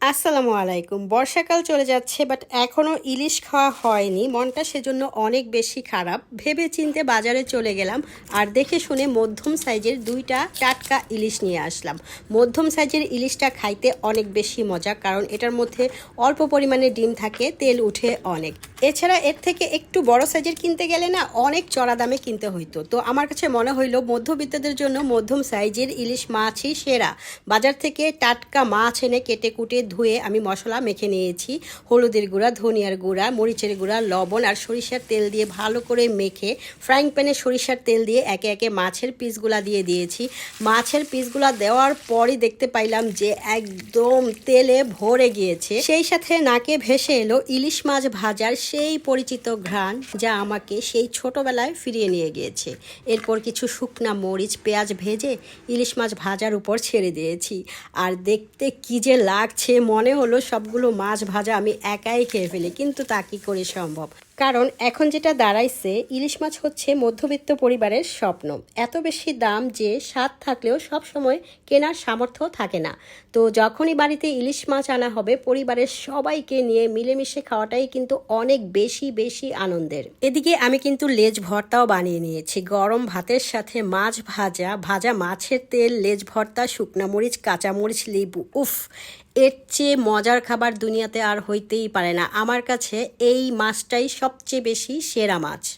আসসালামু আলাইকুম। বর্ষাকাল চলে যাচ্ছে বাট এখনও ইলিশ খাওয়া হয়নি। মনটা সেজন্য অনেক বেশি খারাপ। ভেবে চিনতে বাজারে চলে গেলাম আর দেখে শুনে মধ্যম সাইজের দুইটা টাটকা ইলিশ নিয়ে আসলাম। মধ্যম সাইজের ইলিশটা খাইতে অনেক বেশি মজা, কারণ এটার মধ্যে অল্প পরিমাণে ডিম থাকে, তেল উঠে অনেক। এছাড়া এর থেকে একটু বড় সাইজের কিনতে গেলে না অনেক চড়া দামে কিনতে হইতো। তো আমার কাছে মনে হইল মধ্যবিত্তদের জন্য মধ্যম সাইজের ইলিশ মাছই সেরা। বাজার থেকে টাটকা মাছ এনে কেটে কুটে ধুয়ে আমি মশলা মেখে নিয়েছি। হলুদের গুঁড়া, ধনিয়ার গুঁড়া, মরিচের গুঁড়া, লবণ আর সরিষার তেল দিয়ে ভালো করে মেখে ফ্রাইং প্যানে সরিষার তেল দিয়ে একে একে মাছের পিসগুলা দিয়ে দিয়েছি। মাছের পিসগুলা দেওয়ার পরই দেখতে পাইলাম যে একদম তেলে ভরে গিয়েছে। সেই সাথে নাকে ভেসে এলো ইলিশ মাছ ভাজার সেই পরিচিত ঘ্রাণ যা আমাকে সেই ছোটবেলায় ফিরিয়ে নিয়ে গিয়েছে। এরপর কিছু শুকনা মরিচ, পেঁয়াজ ভেজে ইলিশ মাছ ভাজার উপর ছেড়ে দিয়েছি। আর দেখতে কী যে লাগছে, মনে হলো সবগুলো মাছ ভাজা আমি একাই খেয়ে ফেলি, কিন্তু তা কী করে সম্ভব? কারণ এখন যেটা দাঁড়াইছে, ইলিশ মাছ হচ্ছে মধ্যবিত্ত পরিবারের স্বপ্ন। এত বেশি দাম যে স্বাদ থাকলেও সব সময় কেনার সামর্থ্য থাকে না। তো যখনই বাড়িতে ইলিশ মাছ আনা হবে, পরিবারের সবাইকে নিয়ে মিলেমিশে খাওয়াটাই কিন্তু অনেক বেশি বেশি আনন্দের। এদিকে আমি কিন্তু লেজ ভর্তাও বানিয়ে নিয়েছি। গরম ভাতের সাথে মাছ ভাজা ভাজা মাছের তেল, লেজ ভর্তা, শুকনা মরিচ কাঁচামরিচ লেবু। উফ এর চেয়ে মজার খাবার দুনিয়াতে আর হইতেই পারে না। আমার কাছে এই মাছটাই সবচেয়ে বেশি সেরা মাছ।